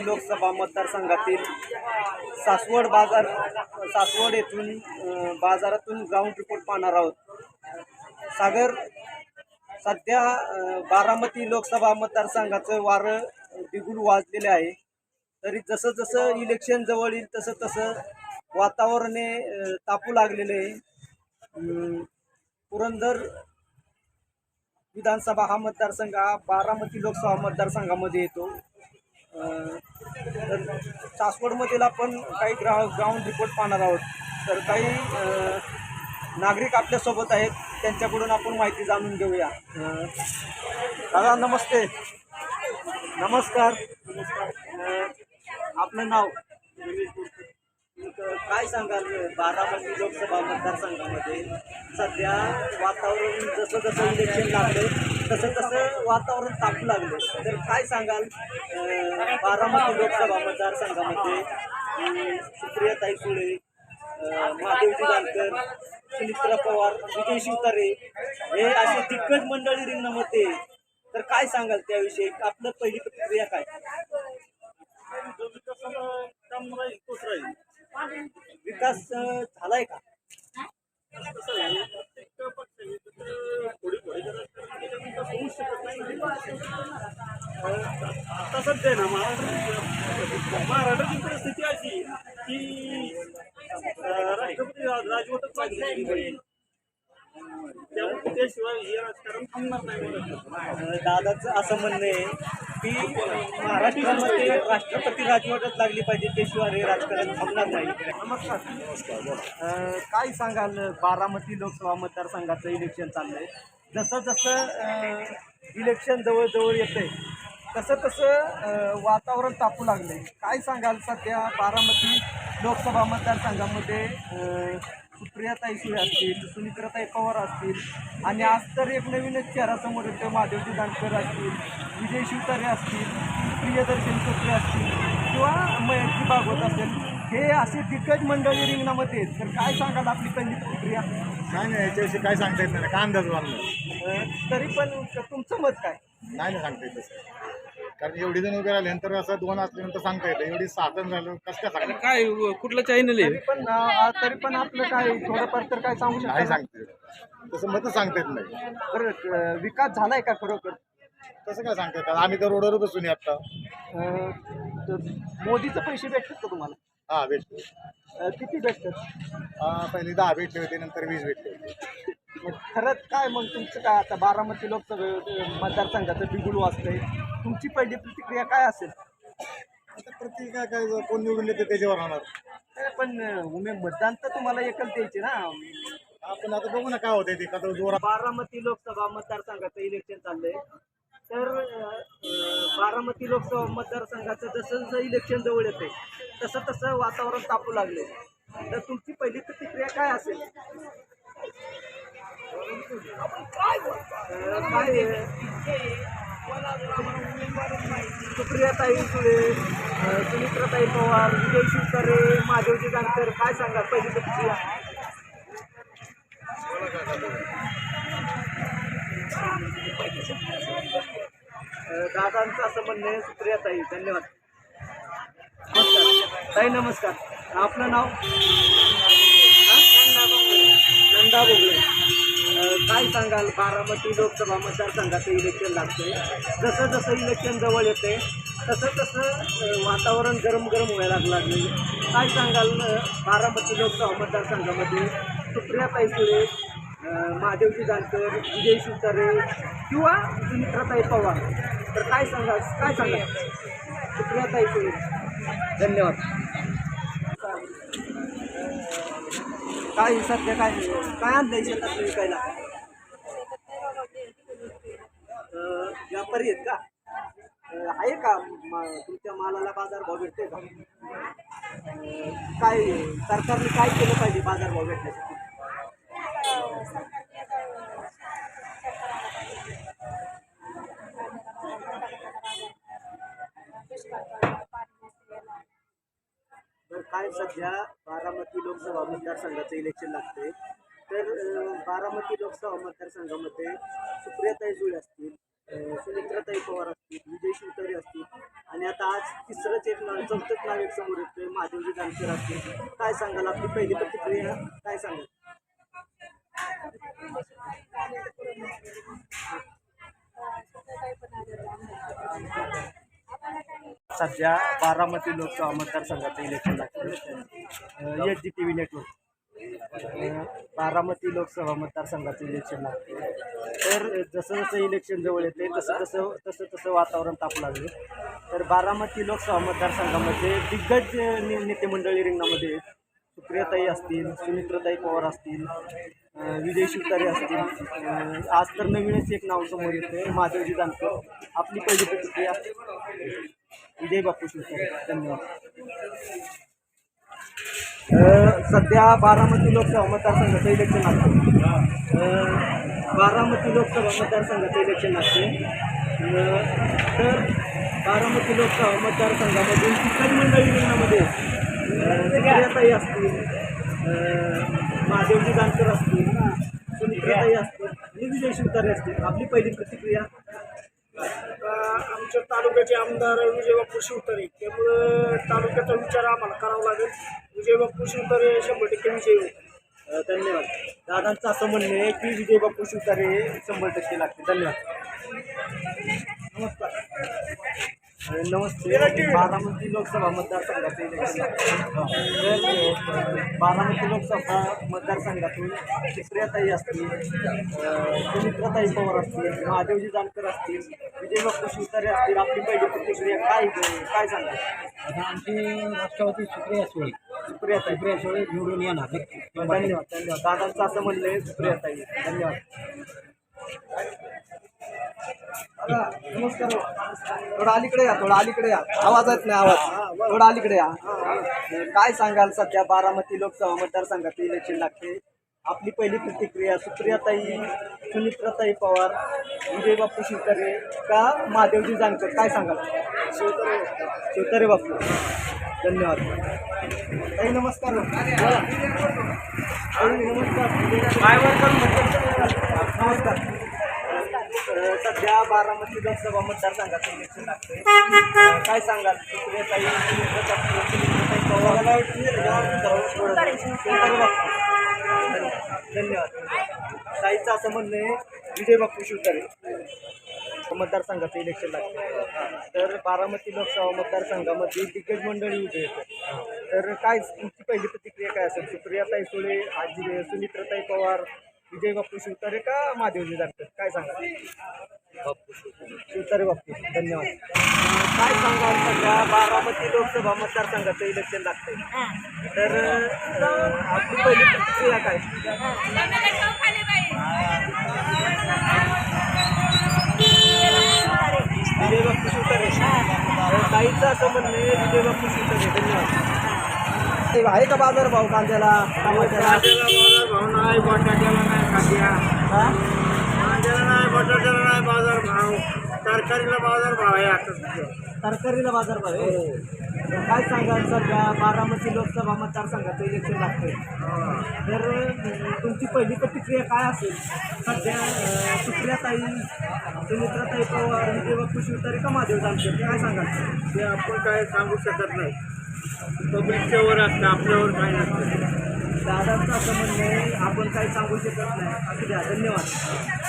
बारामती लोकसभा मतदारसंघातील सासवड बाजार सासवड येथून बाजारातून ग्राउंड रिपोर्ट पाहणार आहोत. सागर सध्या बारामती लोकसभा मतदारसंघाचं वारं बिगुल वाजलेले आहे. तरी जसं जसं इलेक्शन जवळ येईल तसं तसं वातावरण हे, तापू लागलेले आहे. पुरंदर विधानसभा हा मतदारसंघ हा बारामती लोकसभा मतदारसंघामध्ये येतो. तर सासवडमधील आपण काही ग्रा ग्राउंड रिपोर्ट पाहणार आहोत. तर काही नागरिक आपल्यासोबत आहेत. त्यांच्याकडून आपण माहिती जाणून घेऊया. दादा नमस्ते. नमस्कार. आपलं नाव? काय सांगाल? बारामती लोकसभा मतदारसंघामध्ये सध्या वातावरण जसं जसं इलेक्शन लागलं तसं तसं वातावरण तापू लागलं. तर काय सांगाल? बारामती लोकसभा मतदारसंघामध्ये सुप्रियाताई सुळे महादेवजी जानकर सुनित्रा पवार विजय शिवतारे हे असे दिग्गज मंडळी रिंगणामध्ये. तर काय सांगाल त्याविषयी? आपलं पहिली प्रतिक्रिया काय? विकास झालाय का? आता सध्या ना महाराष्ट्र महाराष्ट्राची परिस्थिती अशी की राष्ट्रपती राजवटच पाहिजे. त्यामुळे त्याशिवाय हे राजकारण थांबणार नाही. मला दादाचं असं म्हणणं आहे अं, महाराष्ट्रामध्ये राष्ट्रपती राजवटच लागली पाहिजे त्याशिवाय हे राजकारण थांबणार नाही. नमस्कार काय सांगाल बारामती लोकसभा मतदारसंघाचं इलेक्शन चाललंय. जसं जसं अं, इलेक्शन जवळजवळ येतंय तसं तसं अं, वातावरण तापू लागलंय. काय सांगाल सध्या बारामती लोकसभा मतदारसंघामध्ये सुप्रियाताई सुळे असतील सुनित्राताई पवार असतील आणि आज तर एक नवीनच चेहरा समोर येतो महादेवजी जानकर असतील विजय शिवतारे असतील प्रियदर्शन चोत्रे असतील किंवा मयंकी भागवत असेल हे असे दिग्गज मंडळी रिंगणामध्ये तर काय सांगाल आपली पहिली प्रक्रिया काय नाही याच्याविषयी काय सांगता येत नाही. काय अंदाज बांधला तरी पण तुमचं मत काय? नाही ना सांगता येत कारण एवढी जण उभे राहिल्यानंतर असं दोन असल्यानंतर सांगता येतं एवढी जण झालं कसं काय सांगता काय कुठलं चॅनल तरी पण अं, तरी पण आपलं काय थोडंफार तर काय सांगू नाही शकता सांगता तसं मतच सांगता येत नाही. बरं अं, विकास झालाय का खरोखर? तसं काय सांगता येतं आम्ही तर रोडवर बसून आहे आता. अं, तर मोदीचे पैसे भेटतात का तुम्हाला? हा भेटतो अं, किती भेटतात? हा पहिले दहा भेटले होते नंतर वीस भेटले होते. मग खरंच काय मग तुमचं काय आता बारामती लोकसभे मतदारसंघाचं बिगुल वाजतंय. तुमची पहिली प्रतिक्रिया काय असेल? आता प्रत्येक काय काय कोण निवडून येते त्याच्यावर होणार अरे पण अं, उमे मतदान तर तुम्हाला एकच द्यायचे ना. आपण आता बघू ना काय होते ते. का जोरात बारामती लोकसभा मतदारसंघाचं इलेक्शन चाललंय. तर अं, बारामती लोकसभा मतदारसंघाचं जसं जसं इलेक्शन जवळ येते तसं तसं वातावरण तापू लागले तर तुमची पहिली प्रतिक्रिया काय असेल? अं, काय? सुप्रियाताई सुळे सुमित्राताई पवार विजय शिवकरे महादेवजी जानकर काय सांगा पहिली प्रतिक्रिया दादांचं असं म्हणणं आहे सुप्रियाताई धन्यवाद. नमस्कार. ताई नमस्कार. आपलं नाव? नंदा बोगले. काय सांगाल? बारामती लोकसभा मतदारसंघाचं इलेक्शन लागतंय. जसं जसं इलेक्शन जवळ येते तसं तसं वातावरण गरम गरम व्हायला लागले काय सांगाल बारामती लोकसभा मतदारसंघामध्ये सुप्रियाताई सुळे महादेवजी जानकर विजय शिवतारे किंवा सुमित्राताई पवार? तर काय सांगाल? काय सांगाल? सुप्रियाताई सुळे धन्यवाद. काय सध्या काय काय आणलं शेतात विकायला अं, व्यापारी आहेत का? आहे का तुमच्या मालाला बाजार भाव भेटतोय का? काय सरकारने काय केलं पाहिजे बाजार भाव भेटण्यासाठी? तर काय सध्या बारामती लोकसभा मतदारसंघाचं इलेक्शन लागते तर बारामती लोकसभा मतदारसंघामध्ये जानकर काय सांगाल? आपली पहिली प्रतिक्रिया काय सांगाल? सध्या बारामती लोकसभा मतदारसंघाचं इलेक्शन लागतं H D T V network Baramati Lok Sabha मतदारसंघाचं इलेक्शन लागतं तर जसं जसं इलेक्शन जवळ येते तसं तसं तसं तसं वातावरण तापू लागले. तर बारामती लोकसभा मतदारसंघामध्ये दिग्गज नेते मंडळी रिंगणामध्ये सुप्रियाताई असतील सुमित्रताई पवार असतील विजय शिवतारे असतील. आज तर नवीनच एक नाव समोर येतं माधवजी जानकर आपली पहिली प्रतिक्रिया? विजय बापू शिवतारे. धन्यवाद. सध्या बारामती लोकसभा मतदारसंघाचं इलेक्शन असतं बारामती लोकसभा मतदारसंघाचं इलेक्शन असते तर बारामती लोकसभा मतदारसंघामधून ठिकाणी मंडळी अं, सुप्रियाताई असतील महादेवजी जानकर असतील सुनित्राताई असतील आणि विजय शिवतारे असतील. आपली पहिली प्रतिक्रिया? आमच्या तालुक्याचे आमदार विजय बापू शिवतारे त्यामुळं तालुक्याचा विचार आम्हाला करावा लागेल. विजय बापू शिवतारे शंभर टक्के विजयी होईल धन्यवाद. दादांचं असं म्हणणं आहे की विजय बापू शिवतारे शंभर टक्के लागते धन्यवाद. नमस्कार. नमस्ते बारामती लोकसभा मतदारसंघाचं इलेक्शन बारामती लोकसभा मतदारसंघातून सुप्रियाताई असतील सुमित्राताई पवार असतील महादेवजी जानकर असतील विजय बापू शिवतारे असतील आपली पहिली प्रतिक्रिया काय काय सांगाल? आता आमची राष्ट्रवादी सुप्रिया सुळे. सुप्रियाताई. सुप्रिया सुळे निवडून येणार. नक्की धन्यवाद धन्यवाद. दादांचं असं म्हणलं आहे सुप्रियाताई. धन्यवाद. नमस्कार. थोडं अलीकडे या थोडं अलीकडे या. आवाज येत नाही आवाज. थोडं अलीकडे या. काय सांगाल सध्या बारामती लोकसभा मतदारसंघाचं इलेक्शन लागते आपली पहिली प्रतिक्रिया. सुप्रियाताई सुनित्राताई पवार विजय बापू शिवतारे का महादेवजी जानकर? काय सांगाल? शिवतारे शिवतारे बापू. धन्यवाद. ताई नमस्कार. नमस्कार. नमस्कार. सध्या बारामती लोकसभा मतदारसंघाचं इलेक्शन लागतंय. अ, काय सांगाल? सुप्रियाताई सुनित्राताई पवार. धन्यवाद. ताईचं असं म्हणणं आहे विजय बापू शिवतारे. मतदारसंघाचं इलेक्शन लागतं तर बारामती लोकसभा मतदारसंघामध्ये दिग्गज मंडळी उभे आहेत तर काय तुमची पहिली प्रतिक्रिया काय असेल? सुप्रियाताई सुळे आजी सुनित्राताई पवार विजय बापू शिवतारे का महादेवजी जानकर काय सांगा शिवतारे बापू धन्यवाद. काय सांगाल सध्या? बारामती लोकसभा मतदारसंघाचं इलेक्शन लागतंय. तर आपली पहिली प्रतिक्रिया काय? विजय बापू शिवतारे. तर ताईचं असं म्हणणं आहे विजय बापू शिवतारे. धन्यवाद. ते आहे का बाजार भाव कांद्याला? टमाट्याला बाजार भाव नाही बटाट्याला नाही कांद्या हा? कांद्याला नाही बटाट्याला नाही बाजार भाव. तरकारीला बाजार भाव आहे आता सध्या. तरकारीला बाजार भाव आहे? तर काय सांगाल सध्या? बारामती लोकसभा मतदारसंघाचं इलेक्शन लागतंय. तर अं, तुमची पहिली प्रतिक्रिया काय असेल? सध्या अं, सुप्रियाताई सुमित्राताई पवार बापू शिवतारे का महादेव जानकर काय सांगाल? ते आपण काय सांगू शकत नाही. पब्लिकच्या वर असतं आपल्यावर काय नसतं. दादांचं असं म्हणणं आहे आपण काही सांगू शकत नाही. असू द्या धन्यवाद.